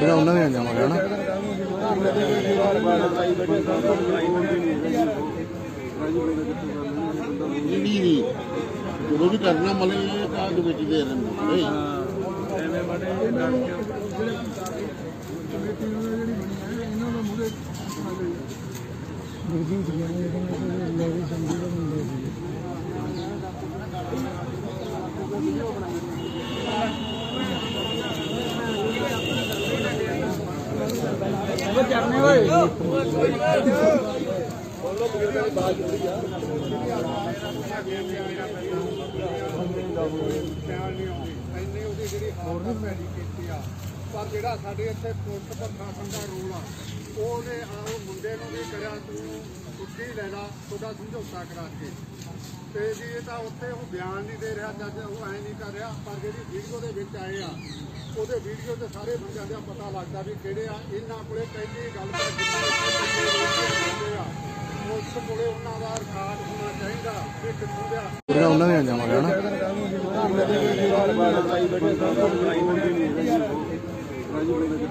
ਪੂਰਾ ਉਹਨਾਂ ਦੇ ਜਾਵਾਂਗੇ ਹਨਾ ਨਹੀਂ ਨਹੀਂ ਜਦੋਂ ਵੀ ਕਰਨਾ ਮਲੇ ਇਹ ਕਾਹ ਦੇ ਵਿੱਚ ਦੇ ਰਹਿੰਦੇ ਨੇ ਖਿਆਲ ਨਹੀਂ ਆਉਂਦੀ ਆ ਪਰ ਜਿਹੜਾ ਸਾਡੇ ਇੱਥੇ ਪੁਲਿਸ ਪ੍ਰਸ਼ਾਸਨ ਦਾ ਰੋਲ ਆ ਉਹਨੇ ਆ ਉਹ ਮੁੰਡੇ ਨੂੰ ਵੀ ਕਰਿਆ ਤੂੰ ਛੁੱਟੀ ਲੈ ਲਾ ਤੁਹਾਡਾ ਸਮਝੌਤਾ ਕਰਾ ਕੇ ਤੇ ਜੀ ਇਹ ਤਾਂ ਉੱਥੇ ਉਹ ਬਿਆਨ ਨਹੀਂ ਦੇ ਰਿਹਾ, ਜੱਜ ਉਹ ਐ ਨਹੀਂ ਕਰ ਰਿਹਾ, ਪਰ ਜਿਹੜੀ ਵੀਡੀਓ ਦੇ ਵਿੱਚ ਆਏ ਆ ਉਹਦੇ ਵੀਡੀਓ ਤੇ ਸਾਰੇ ਬੰਦਿਆਂ ਦਾ ਪਤਾ ਲੱਗਦਾ ਵੀ ਕਿਹੜੇ ਆ। ਇਹਨਾਂ ਕੋਲੇ ਪਹਿਲੀ ਗੱਲ ਤਾਂ ਜਿੰਨੇ ਆ ਉਸ ਕੋਲੇ ਉਹਨਾਂ ਦਾ ਰਿਕਾਰਡ ਹੋਣਾ ਚਾਹੀਦਾ ਕਿ ਕਿੱਥੋਂ ਦਾ ਪੂਰਾ ਉਹਨਾਂ ਦੇ ਜਾਵਾਂਗੇ ਹਨਾ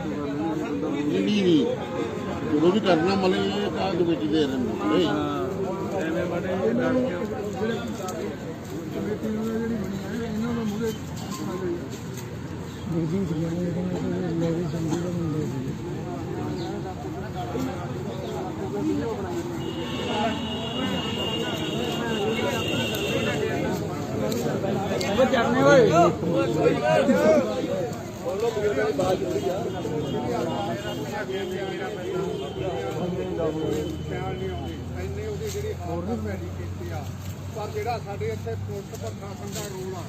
ਨਹੀਂ ਨਹੀਂ ਜਦੋਂ ਵੀ ਕਰਨਾ ਮਲੇ ਇਹ ਕਾਹ ਦੇ ਵਿੱਚ ਦੇ ਰਹਿੰਦੇ ਨੇ ਖਿਆਲ ਨਹੀਂ ਆਉਂਦੀ ਇੰਨੀ ਉਹਦੀ ਜਿਹੜੀ ਹਾਲਤ ਪੈਣੀ ਕੀਤੀ ਆ ਪਰ ਜਿਹੜਾ ਸਾਡੇ ਇੱਥੇ ਪੁਲਿਸ ਪ੍ਰਸ਼ਾਸਨ ਦਾ ਰੋਲ ਆ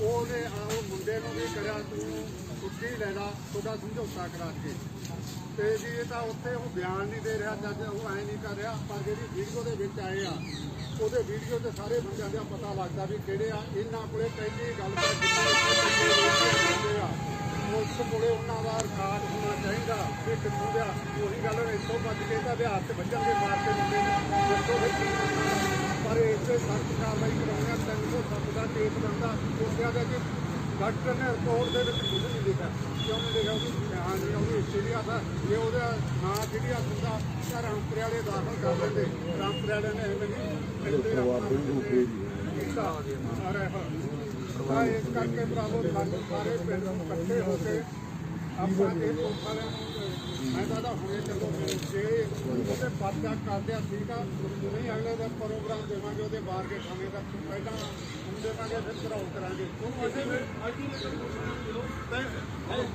ਉਹਨੇ ਆ, ਉਹ ਮੁੰਡੇ ਨੂੰ ਵੀ ਕਰਿਆ, ਤੂੰ ਛੁੱਟੀ ਲੈ ਲਾ ਤੁਹਾਡਾ ਸਮਝੌਤਾ ਕਰਾ ਕੇ। ਤੇ ਜੀ, ਇਹ ਤਾਂ ਉੱਥੇ ਉਹ ਬਿਆਨ ਨਹੀਂ ਦੇ ਰਿਹਾ, ਜੱਜ ਉਹ ਐ ਨਹੀਂ ਕਰ ਰਿਹਾ ਪਰ ਜਿਹੜੀ ਵੀਡੀਓ ਦੇ ਵਿੱਚ ਆਏ ਆ, ਉਹਦੇ ਵੀਡੀਓ ਤੇ ਸਾਰੇ ਬੰਦਿਆਂ ਦਾ ਪਤਾ ਲੱਗਦਾ ਵੀ ਕਿਹੜੇ ਆ। ਇਹਨਾਂ ਕੋਲੇ ਪਹਿਲੀ ਗੱਲ ਤਾਂ ਜਿੰਨੇ ਆ ਉਸ ਕੋਲੇ ਉਹਨਾਂ ਦਾ ਰਿਕਾਰਡ ਹੋਣਾ ਚਾਹੀਦਾ ਕਿ ਕਿੱਥੋਂ ਦਾ ਉਹੀ ਗੱਲ ਇੱਥੋਂ ਵੱਜ ਕੇ ਤਾਂ ਵਿਹਾਰ ਤੇ ਵੱਜਾਂਗੇ ਮਾਰ ਕੇ ਮੁੰਡੇ ਨੂੰ ਪਰ ਇਸੇ ਸਖਤ ਕਾਰਵਾਈ ਕਰਾਉਣਾ ਤਿੰਨ ਸੌ ਸੱਤ ਦਾ ਕੇਸ ਬਣਦਾ। ਉਸਿਆ ਦਾ ਕਿ ਡਾਕਟਰ ਨੇ ਰਿਪੋਰਟ ਦੇ ਵਿੱਚ ਕੁਝ ਨਹੀਂ ਲਿਖਿਆ। ਕਿਉਂ ਨਹੀਂ ਲਿਖਿਆ? ਉਹਦੀ ਬਿਆਨ ਨਹੀਂ ਉਹਦੀ ਸੀਰੀਅਸ ਆ। ਜੇ ਉਹਦਾ ਨਾਂ ਸੀਰੀਅਸ ਹੁੰਦਾ ਤਾਂ ਰਾਮਪੁਰੇ ਵਾਲੇ ਦਾਖਲ ਕਰ ਲੈਂਦੇ। ਰਾਮਪੁਰੇ ਵਾਲੇ ਨੇ ਐਵੇਂ ਨਹੀਂ ਇੱਥੇ ਕੀਤਾ ਅਰੇ ਹਾਂ। ਤਾਂ ਇਸ ਕਰਕੇ ਭਰਾਵੋ ਸਾਨੂੰ ਸਾਰੇ ਪਿੰਡ ਇਕੱਠੇ ਹੋ ਕੇ ਆਪਾਂ ਇਹ ਨੂੰ ਮੈਂ ਤਾਂ ਹੁਣੇ ਚੱਲੋ ਜੇ ਉਹਦੇ ਪਰਚਾ ਕਰਦੇ ਆ ਠੀਕ ਆ ਨਹੀਂ ਅਗਲੇ ਦਾ ਪ੍ਰੋਗਰਾਮ ਦੇਵਾਂਗੇ ਉਹਦੇ ਬਾਹਰ ਕੇ ਸਮੇਂ ਦਾ ਪਹਿਲਾਂ ਹੁਣ ਦੇਵਾਂਗੇ ਫਿਰ ਕਰਾਉ ਕਰਾਂਗੇ ਉਹ ਅਸੀਂ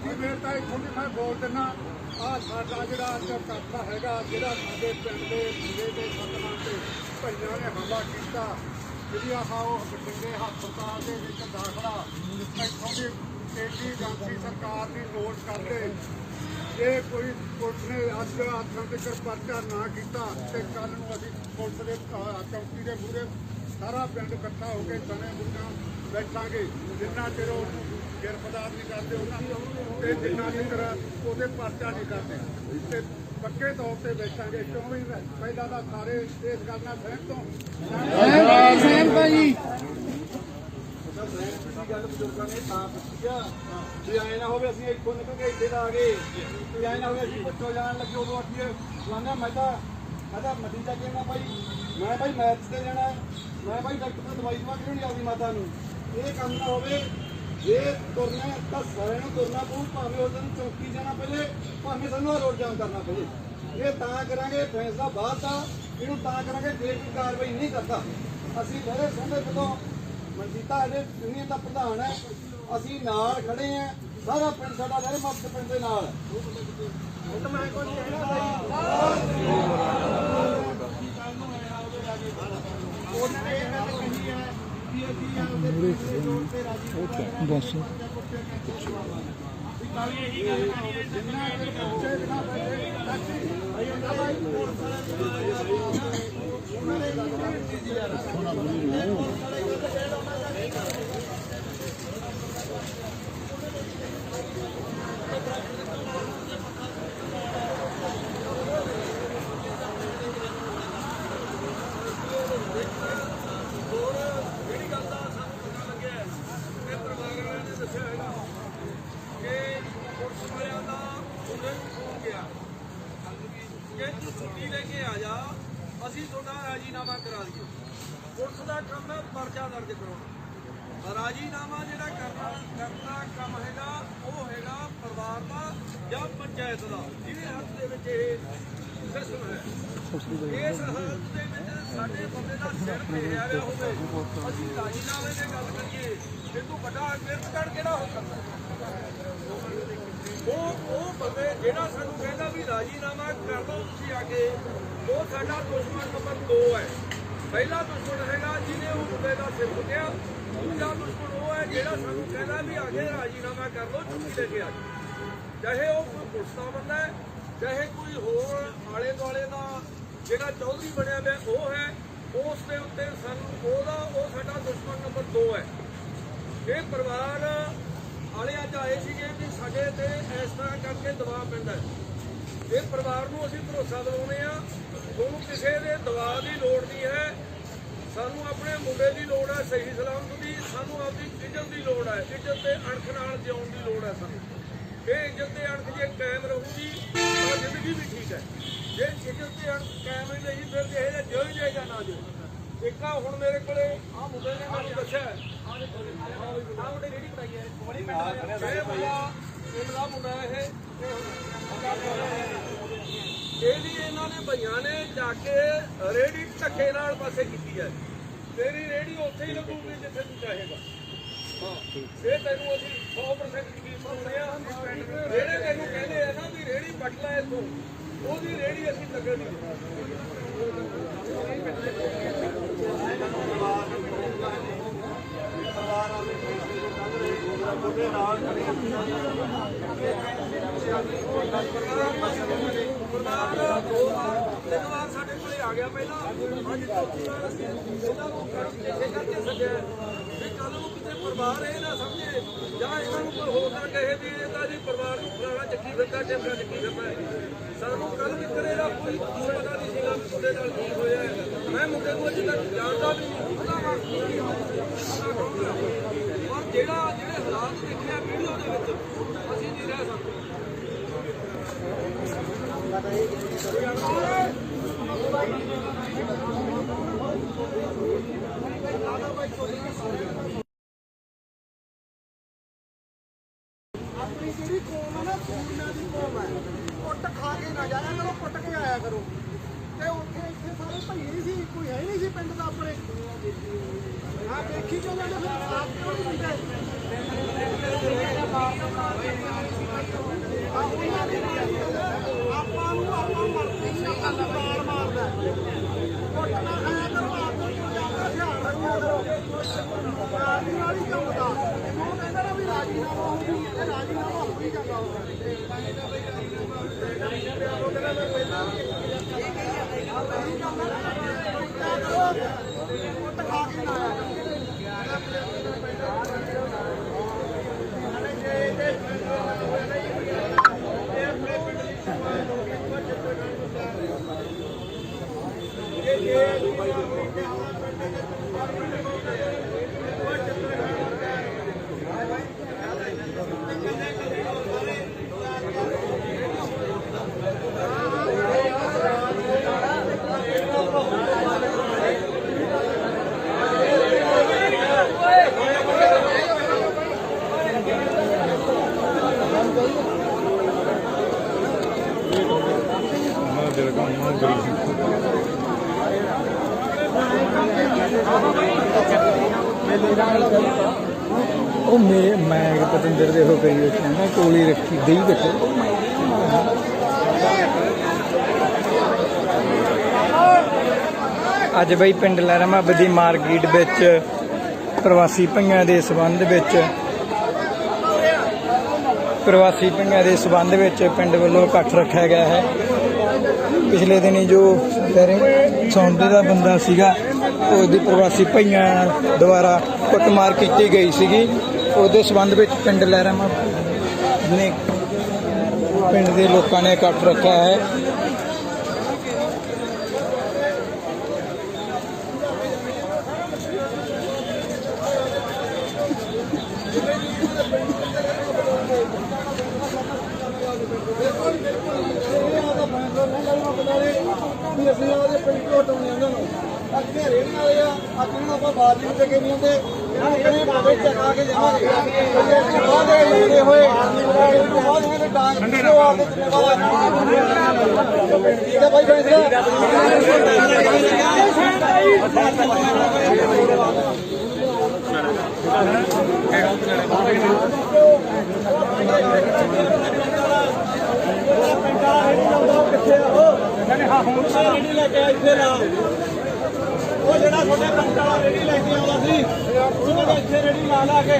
ਜੀ ਮੈਂ ਤਾਂ ਇੱਥੋਂ ਦੀ ਮੈਂ ਬੋਲ ਦਿੰਦਾ ਆ ਸਾਡਾ ਜਿਹੜਾ ਅੱਜ ਕਰਤਾ ਹੈਗਾ ਜਿਹੜਾ ਸਾਡੇ ਪਿੰਡ ਦੇ ਜ਼ਿਲ੍ਹੇ ਦੇ ਸਤਨਾਮ ਤੇ ਭਈਆਂ ਨੇ ਹਮਲਾ ਕੀਤਾ ਜਿਹੜੀ ਆਹ ਉਹ ਬਠਿੰਡੇ ਹਸਪਤਾਲ ਦੇ ਵਿੱਚ ਦਾਖਲਾ ਇੱਥੋਂ ਦੀ ਕੇਂਦਰੀ ਏਜੰਸੀ ਸਰਕਾਰ ਦੀ ਨੋਟ ਕਰਦੇ ਜੇ ਕੋਈ ਪੁਲਿਸ ਨੇ ਅੱਜ ਆਥਾਂ ਤੱਕ ਪਰਚਾ ਨਾ ਕੀਤਾ ਤੇ ਕੱਲ ਨੂੰ ਅਸੀਂ ਪੁਲਿਸ ਦੇ ਚੌਕੀ ਦੇ ਮੂਹਰੇ ਸਾਰਾ ਪਿੰਡ ਇਕੱਠਾ ਹੋ ਕੇ ਸਣੇ ਬੁੱਕਾਂ ਬੈਠਾਂਗੇ। ਜਿੰਨਾ ਚਿਰ ਉਹ ਗ੍ਰਿਫਤਾਰ ਨਹੀਂ ਕਰਦੇ ਉਹਨਾਂ ਤੇ ਜਿੰਨਾ ਚਿਰ ਉਹਦੇ ਪਰਚਾ ਨਹੀਂ ਕਰਦੇ। ਤੇ ਪੱਕੇ ਤੌਰ ਤੇ ਬੈਠਾਂਗੇ। ਕਿਉਂਕਿ ਪਹਿਲਾਂ ਤਾਂ ਸਾਰੇ ਇਸ ਗੱਲ ਨਾਲ ਸਹਿਮਤ ਹੋ। ਦੀ ਗੱਲ ਬਜ਼ੁਰਗਾਂ ਨੇ ਤਾਂ ਪੁੱਛੀ ਆ। ਜੇ ਐ ਨਾ ਹੋਵੇ ਅਸੀਂ ਇੱਥੋਂ ਨਿਕਲ ਕੇ ਇੱਥੇ ਦਾ ਆ ਗਏ। ਜੇ ਐ ਨਾ ਹੋਵੇ ਅਸੀਂ ਬੱਚੋ ਜਾਣ ਲੱਗੇ ਉਦੋਂ ਅੱਗੇ ਲਾਣਾ ਮੈਂ ਤਾਂ ਮੈਂ ਤਾਂ ਮੱਦੀ ਜਾ ਕੇ ਨਾ ਭਾਈ ਮੈਂ ਭਾਈ ਮੈਚ ਤੇ ਜਾਣਾ ਮੈਂ ਭਾਈ ਡਾਕਟਰ ਤੋਂ ਦਵਾਈ ਦਵਾ ਕਿਉਂ ਨਹੀਂ ਆਉਂਦੀ ਮਾਤਾ ਨੂੰ। ਇਹ ਕੰਮ ਨਾ ਹੋਵੇ। ਜੇ ਤੁਰਨਾ ਤਾਂ ਸਾਰਿਆਂ ਨੂੰ ਤੁਰਨਾ ਪਊ, ਭਾਵੇਂ ਉਸ ਦਿਨ ਚੌਕੀ ਜਾਣਾ ਪਵੇ, ਭਾਵੇਂ ਸਾਨੂੰ ਰੋਡ ਜਾਮ ਕਰਨਾ ਪਵੇ। ਇਹ ਤਾਂ ਕਰਾਂਗੇ, ਫੈਸਲਾ ਬਾਅਦ ਦਾ। ਇਹਨੂੰ ਤਾਂ ਕਰਾਂਗੇ, ਜੇ ਕੋਈ ਕਾਰਵਾਈ ਨਹੀਂ ਕਰਦਾ। ਅਸੀਂ ਲਹਿਰੇ ਸੰਦੇ ਜਦੋਂ ਮਨਜੀਤਾ ਇਹਦੇ ਯੂਨੀਅਨ ਦਾ ਪ੍ਰਧਾਨ ਹੈ। ਅਸੀਂ ਨਾਲ ਖੜੇ ਆ ਸਾਰਾ ਪਿੰਡ ਸਾਡਾ ਲਹਿਰੇ ਮੁਕਤ ਪਿੰਡ ਦੇ ਨਾਲ। ਮੈਂ ਕੋਈ ਕਹਿਣਾ ਕਿ ਦੇ ਲੋਕ ਤੇ ਰਾਜੀ ਦੱਸ ਜਿਹੜੀ ਗੱਲ ਦਾ ਸਾਨੂੰ ਪਤਾ ਲੱਗਿਆ ਇਹ ਪਰਿਵਾਰ ਵਾਲਿਆਂ ਨੇ ਦੱਸਿਆ ਹੈਗਾ ਕਿ ਪੁਲਿਸ ਵਾਲਿਆਂ ਦਾ ਚਿੱਠੀ ਲੈ ਕੇ ਆ ਜਾ ਅਸੀਂ ਤੁਹਾਡਾ ਰਾਜੀਨਾਮਾ ਕਰਾ ਦਈਏ ਪੁਲਿਸ ਦਾ ਕੰਮ ਹੈ ਪਰਚਾ ਦਰਜ ਕਰਾਉਣਾ। ਰਾਜੀਨਾਮਾ ਜਿਹੜਾ ਕਰਨਾ ਕਰਨਾ ਕੰਮ ਹੈਗਾ, ਉਹ ਹੈਗਾ ਪਰਿਵਾਰ ਦਾ ਜਾਂ ਪੰਚਾਇਤ ਦਾ। ਜਿਹਦੇ ਹੱਥ ਦੇ ਵਿੱਚ ਇਹ ਸਿਸਟਮ ਹੈ। ਇਸ ਹਾਲਤ ਦੇ ਵਿੱਚ ਸਾਡੇ ਬੰਦੇ ਦਾ ਸਿਰ ਫੇਰਿਆ ਰਿਹਾ ਹੋਵੇ। ਅਸੀਂ ਰਾਜੀਨਾਮੇ ਦੀ ਗੱਲ ਕਰੀਏ ਇਹ ਤੋਂ ਵੱਡਾ ਕਿਰਤਕੜ ਕਿਹੜਾ ਹੋ ਸਕਦਾ? ਉਹ ਉਹ ਬੰਦੇ ਜਿਹੜਾ ਸਾਨੂੰ ਕਹਿੰਦਾ ਵੀ ਰਾਜੀਨਾਮਾ ਕਰ ਲਓ ਤੁਸੀਂ ਆ ਕੇ। ਉਹ ਸਾਡਾ ਦੁਸ਼ਮਣ ਨੰਬਰ 2 ਹੈ। ਪਹਿਲਾ ਦੁਸ਼ਮਣ ਹੈਗਾ ਜਿਹਨੇ ਉਹ ਮੁੰਡੇ ਦਾ ਸਿਰ ਫੁੱਟਿਆ ਦੂਜਾ ਦੁਸ਼ਮਣ ਉਹ ਹੈ ਜਿਹੜਾ ਸਾਨੂੰ ਕਹਿੰਦਾ ਵੀ ਆ ਰਾਜੀਨਾਮਾ ਕਰ ਲਓ ਛੁੱਟੀ ਲੈ ਕੇ ਆ ਚਾਹੇ ਉਹ ਕੋਈ ਪੁਲਿਸ ਦਾ ਬੰਦਾ ਹੈ, ਚਾਹੇ ਕੋਈ ਹੋਰ ਆਲੇ ਦੁਆਲੇ ਦਾ ਜਿਹੜਾ ਚੌਧਰੀ ਬਣਿਆ ਹੋਇਆ ਉਹ ਹੈ, ਉਸ ਦੇ ਉੱਤੇ ਸਾਨੂੰ ਉਹਦਾ, ਉਹ ਸਾਡਾ ਦੁਸ਼ਮਣ ਨੰਬਰ 2 ਹੈ। ਇਹ ਪਰਿਵਾਰ ਵਾਲੇ ਅੱਜ ਆਏ ਸੀਗੇ ਵੀ ਸਾਡੇ ਤੇ ਇਸ ਤਰ੍ਹਾਂ ਕਰਕੇ ਦਬਾਅ ਪੈਂਦਾ ਹੈ। ਇਹ ਪਰਿਵਾਰ ਨੂੰ ਅਸੀਂ ਭਰੋਸਾ ਦਿਵਾਉਂਦੇ ਆ ਤੁਹਾਨੂੰ ਕਿਸੇ ਦੇ ਦਬਾਅ ਦੀ ਲੋੜ ਨਹੀਂ ਹੈ। ਸਾਨੂੰ ਆਪਣੇ ਮੁੰਡੇ ਦੀ ਲੋੜ ਹੈ ਸਹੀ ਸਲਾਮਤ ਦੀ। ਸਾਨੂੰ ਆਪਦੀ ਇੱਜ਼ਤ ਦੀ ਲੋੜ ਹੈ। ਇੱਜ਼ਤ ਤੇ ਅਣਖ ਨਾਲ ਜਿਉਣ ਦੀ ਲੋੜ ਹੈ ਸਾਨੂੰ। ਇਹ ਇੱਜ਼ਤ ਤੇ ਅਣਖ ਜੇ ਕਾਇਮ ਰਹੂਗੀ ਤਾਂ ਜ਼ਿੰਦਗੀ ਵੀ ਠੀਕ ਹੈ। ਜੇ ਇੱਜ਼ਤ ਤੇ ਅਣਖ ਕਾਇਮ ਨਹੀਂ ਰਹੀ ਫਿਰ ਜੇ ਇਹ ਜਿਉ ਹੀ ਜਾਏਗਾ ਨਾ ਜੋ ਇੱਕ ਹੁਣ ਮੇਰੇ ਕੋਲੇ ਆ ਮੁੰਡੇ ਨੇ ਮੈਨੂੰ ਦੱਸਿਆ। ਆ ਮੁੰਡੇ ਰੇੜੀ ਕਰਾਈ ਹੈ? ਬੜੀ ਪਿੰਡ ਦਾ। ਪਿੰਡ ਦਾ ਮੁੰਡਾ ਇਹ? ਇਹ ਇਹਨਾਂ ਨੇ ਭਈਆਂ ਨੇ ਜਾ ਕੇ ਰੇੜੀ ਧੱਕੇ ਨਾਲ ਪਾਸੇ ਕੀਤੀ ਹੈ ਤੇਰੀ ਰੇੜੀ ਉੱਥੇ ਹੀ ਲੱਗੂਗੀ ਜਿੱਥੇ ਤੂੰ ਚਾਹੇਗਾ ਇਹ ਤੈਨੂੰ ਅਸੀਂ 100% ਯਕੀਨ ਦਿੰਦੇ ਆ ਜਿਹੜੇ ਤੈਨੂੰ ਕਹਿੰਦੇ ਆ ਨਾ ਵੀ ਰੇੜੀ ਪੱਟ ਲੈ ਇੱਥੋਂ, ਉਹਦੀ ਰੇੜੀ ਅਸੀਂ ਲੱਗਣ ਨਹੀਂ ਦਿੰਦੇ ਪ੍ਰਧਾਨ ਦੋ ਪਰਿਵਾਰ ਇਹ ਨਾ ਸਮਝੇ ਜਾਂ ਇਹਨਾਂ ਨੂੰ ਕੋਈ ਹੋਰ ਨਾ ਕਹੇ ਵੀ ਇਹ ਤਾਂ ਜੀ ਪਰਿਵਾਰ ਨੂੰ ਫਲਾਣਾ ਚੱਕੀ ਫਿਰਦਾ ਟੈਂਪਰਾ ਚੱਕੀ ਫਿਰਦਾ ਸਾਨੂੰ ਕੱਲ ਕਿਤਰੇ ਦਾ ਕੋਈ ਪਤਾ ਨਹੀਂ ਸੀਗਾ ਮੁੰਡੇ ਨਾਲ ਕੀ ਹੋਇਆ ਮੈਂ ਮੁੰਡੇ ਨੂੰ ਅਜੇ ਤੱਕ ਜਾਣਦਾ ਵੀ ਨਹੀਂ। ਉਹਦਾ ਵਾਸਤੇ ਕੀ ਹੋਇਆ ਜਿਹੜਾ ਜਿਹੜੇ ਹਾਲਾਤ ਦੇਖਿਆ ਵੀਡੀਓ ਦੇ ਵਿੱਚ, ਅਸੀਂ ਨਹੀਂ ਰਹਿ ਸਕਦੇ। ਆਪਣੀ ਜਿਹੜੀ ਕੌਮ ਹੈ ਨਾ ਸੂਰਮਿਆਂ ਦੀ ਕੌਮ ਹੈ ਕੁੱਟ ਖਾ ਕੇ ਨਾ ਜਾਇਆ ਕਰੋ ਕੁੱਟ ਕੇ ਆਇਆ ਕਰੋ। ਤੇ ਉੱਥੇ ਇੱਥੇ ਸਾਰੇ ਭਈਏ ਹੀ ਸੀ, ਕੋਈ ਹੈ ਹੀ ਨਹੀਂ ਸੀ ਪਿੰਡ ਦਾ ਆਪਣੇ। ਆ ਦੇਖੀ ਕਿਉਂ ਜਾਂਦੇ ਫਿਰ ਸਾਥ ਕਿਉਂ ਨਹੀਂ ਦਿੰਦੇ ਆਪਾਂ ਨੂੰ ਆਪਾਂ ਮਰਦੇ ਨਹੀਂ ਆਪਾਂ ਮਾਰ ਮਾਰਦਾ ਕੁੱਟ ਨਾ ਕਰੋ ਆਪ ਨੂੰ ਜਾਂਦਾ ਧਿਆਨ ਰੱਖਿਆ ਕਰੋ ਰਾਜੀ ਨਾਲ ਹੀ ਕੰਮ ਦਾ ਉਹ ਕਹਿੰਦਾ ਨਾ ਵੀ ਰਾਜੀ ਨਾਲ ਹੋਊਗੀ ਤੇ ਰਾਜੀ ਨਾਲ ਹੋ ਹੀ ਹੋਊਗਾ ਉਹ ਮੈਂ ਮੈਂ ਪਤੰਦਰ ਦੇ ਹੋ ਗਈ ਬੈਠਾ ਨਾ, ਕੋਲੀ ਰੱਖੀ, ਦਈ ਬੈਠੇ। ਅੱਜ ਬਈ ਪਿੰਡ ਲਹਿਰਾ ਮਹੱਬ ਦੀ ਮਾਰਕੀਟ ਵਿੱਚ, ਪ੍ਰਵਾਸੀ ਭਈਆਂ ਦੇ ਸਬੰਧ ਵਿੱਚ, ਪ੍ਰਵਾਸੀ ਭਈਆਂ ਦੇ ਸਬੰਧ ਵਿੱਚ ਪਿੰਡ ਵੱਲੋਂ ਇਕੱਠ ਰੱਖਿਆ ਗਿਆ ਹੈ। ਪਿਛਲੇ ਦਿਨੀ ਜੋ ਸੌਂਦੇ ਦਾ ਬੰਦਾ ਸੀਗਾ, ਉਹਦੀ ਪ੍ਰਵਾਸੀ ਭਈਆਂ ਦੁਆਰਾ ਕੁੱਟਮਾਰ ਕੀਤੀ ਗਈ ਸੀਗੀ। ਉਹਦੇ ਸਬੰਧ ਵਿੱਚ ਪਿੰਡ ਲਹਿਰਾਮਾ ਨੇ ਪਿੰਡ ਦੇ ਲੋਕਾਂ ਨੇ ਇਕੱਠ ਰੱਖਿਆ ਹੈ ਬਿਲਕੁਲ ਬਿਲਕੁਲ ਇਹ ਆਦਾ ਫੈਸਲਾ ਨਹੀਂ ਕਰਨਾ ਪਤਾ ਵੀ ਅਸੀਂ ਉਹਦੇ ਪਿੰਡ ਤੋਂ ਹਟਾਉਣੇ ਉਹਨਾਂ ਨੂੰ। ਅੱਗੇ ਰੇੜੀਆਂ ਵਾਲੇ ਆ ਅੱਜ ਨੂੰ ਆਪਾਂ ਬਾਹਰ ਨਹੀਂ ਦੇ ਨਹੀਂ ਆਉਂਦੇ ਇਹਨਾਂ ਨੂੰ ਕਹਿੰਦੇ ਬਾਬੇ ਚਕਾ ਕੇ ਜਾਵਾਂਗੇ ਇਸ ਤੋਂ ਬਾਅਦ ਇਹ ਹੋਏ ਇਸ ਤੋਂ ਦੇ ਡਾਂਗ ਕਿਲੋ ਆ ਕੇ ਠੀਕ ਹੈ ਭਾਈ ਰੇੜੀ ਲੈ ਕੇ ਇੱਥੇ ਲਾ ਉਹ ਜਿਹੜਾ ਤੁਹਾਡੇ ਪਿੰਡ ਵਾਲਾ ਰੇੜੀ ਲੈ ਕੇ ਆਉਂਦਾ ਸੀ, ਉਹਨਾਂ ਦਾ ਇੱਥੇ ਰੇੜੀ ਲਾ ਲਾ ਕੇ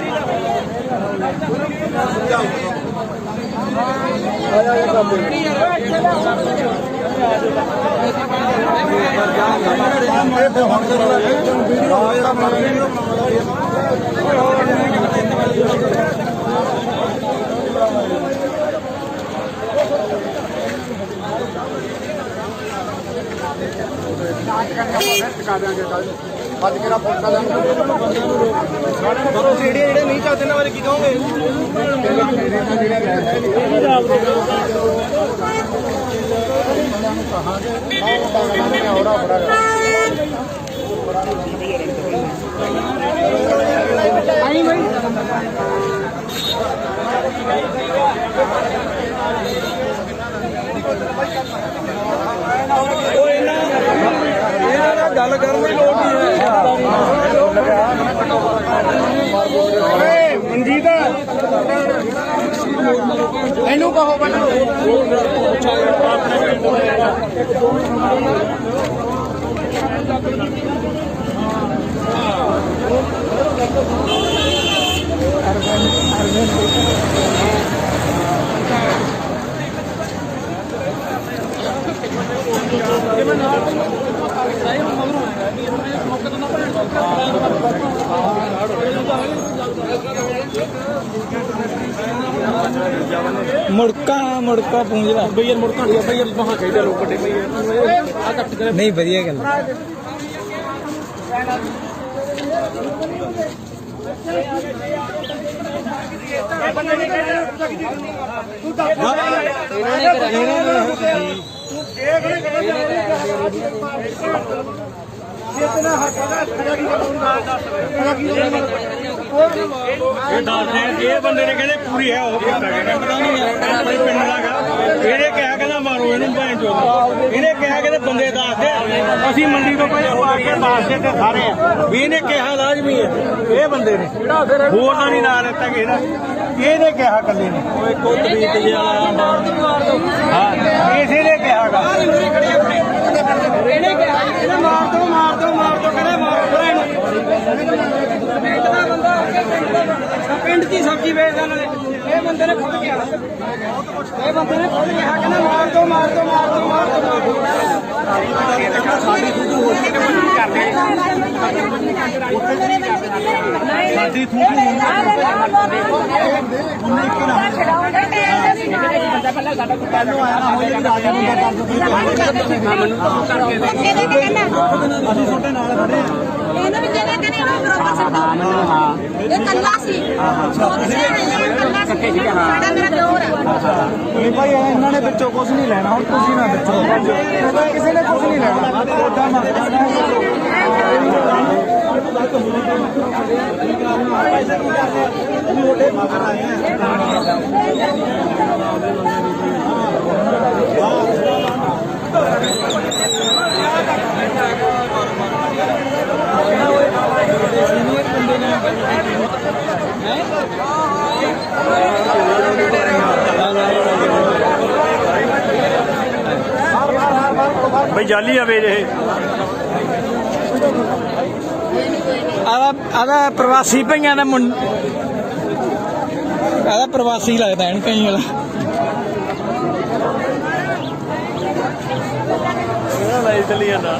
ਕਰ ਦਾਂਗੇ ਕੱਲ ਅਰਵਿੰਦ ਦਾ ਕੀ ਰੋਲ ਸੀੜੀਆਂ ਜਿਹੜੇ ਨਹੀਂ ਚੱਲਦੇ ਇਹਨਾਂ ਬਾਰੇ ਕੀ ਕਹੋਗੇ? ਇਹਨਾਂ ਨਾਲ ਗੱਲ ਕਰਨ ਦੀ ਲੋੜ ਨਹੀਂ ਹੈ। ਮਨਜੀਤ। ਇਹਨੂੰ ਕਹੋ ਬਣਾ ਮੁੜਕਾ ਮੁੜਕਾ ਪੂੰਝ ਲੈ ਬਈ ਯਾਰ ਮੁੜ ਘਾੜੀ ਆ ਬਈ ਯਾਰ ਮਹਾ ਖੇਡੇ ਲੋਕ ਵੱਡੇ ਬਈ ਆ ਕੱਟ ਕੇ ਨਹੀਂ ਵਧੀਆ ਗੱਲ ਇਹ ਦੱਸਦੇ ਇਹ ਬੰਦੇ ਨੇ ਕਹਿੰਦੇ ਪੂਰੀ ਹੈ ਉਹ ਪਤਾ ਨਹੀਂ ਬਈ ਪਿੰਡ ਦਾ ਗਾ। ਇਹਨੇ ਕਿਹਾ ਕਹਿੰਦਾ ਮਾਰੋ ਇਹਨੂੰ ਭੈਣ ਚੋਦ ਇਹਨੇ ਕਿਹਾ ਕਹਿੰਦੇ ਬੰਦੇ ਦੱਸਦੇ ਅਸੀਂ ਮੰਡੀ ਤੋਂ ਪਹਿਲਾਂ ਪਾ ਕੇ ਦੱਸਦੇ ਤੇ ਸਾਰੇ। ਆ ਵੀ ਇਹਨੇ ਕਿਹਾ ਲਾਜ਼ਮੀ ਹੈ। ਇਹ ਬੰਦੇ ਨੇ। ਹੋਰ ਦਾ ਨਹੀਂ ਨਾਂ ਲੈਤਾ ਕਿਸੇ ਦਾ। ਇਹਨੇ ਕਿਹਾ ਇਕੱਲੇ ਨੇ। ਓਏ ਕੁੱਤ ਬੀਤ ਜੇ ਵਾਲਾ ਹਾਂ ਇਸੇ ਨੇ ਕਿਹਾਗਾ ਇਹਨੇ ਕਿਹਾ ਇਹਨੇ ਮਾਰ ਦੋ ਮਾਰ ਦੋ ਮਾਰ ਦੋ, ਕਹਿੰਦੇ ਮਾਰ ਦੋ ਇਹਨੂੰ ਪਿੰਡ ਦਾ ਬੰਦਾ ਪਿੰਡ ਦਾ ਬੰਦਾ। ਪਿੰਡ ਦੀ ਸਬਜ਼ੀ ਵੇਚਦਾ ਨਾਲੇ ਇਹ ਬੰਦੇ ਨੇ ਖੁਦ ਕਿਹਾ ਇਹ ਬੰਦੇ ਨੇ ਖੁਦ ਕਿਹਾ ਕਹਿੰਦਾ ਮਾਰ ਦੋ ਮਾਰ ਦੋ ਮਾਰ ਦੋ ਮਾਰ ਦੋ ਮਾਰ ਦੋ। ਸਾਡੀ ਥੂ ਇਹਨੂੰ ਵੀ ਕਹਿੰਦੇ ਕਹਿੰਦੀ ਉਹਨੂੰ ਬਰੋਬਰ ਛੱਡੋ ਇਹ ਕੱਲਾ ਸੀ। ਛੋਟੇ ਜਿਹੇ ਕੱਲਾ ਸੀ ਸਾਡਾ ਮੇਰਾ ਦਿਓਰ ਆ। ਨਹੀਂ ਭਾਈ ਇਹਨਾਂ ਨੇ ਵਿੱਚੋਂ ਕੁਝ ਨਹੀਂ ਲੈਣਾ ਹੁਣ ਤੁਸੀਂ ਨਾ ਵਿੱਚੋਂ। ਕਹਿੰਦਾ ਕਿਸੇ ਨੇ ਕੁਝ ਨਹੀਂ ਲੈਣਾ। ਤੁਹਾਡਾ ਬਈ ਜਾਲੀ ਆਵੇ ਇਹ। ਆਦਾ ਆਦਾ ਪ੍ਰਵਾਸੀ ਭਈਆਂ ਦਾ ਮੁੰਡ। ਆਦਾ ਪ੍ਰਵਾਸੀ ਲੱਗਦਾ ਇਹਨੂੰ ਕਈ ਵਾਲਾ ਇਹਦਾ ਲਾਈ ਚੱਲੀ ਜਾਂਦਾ।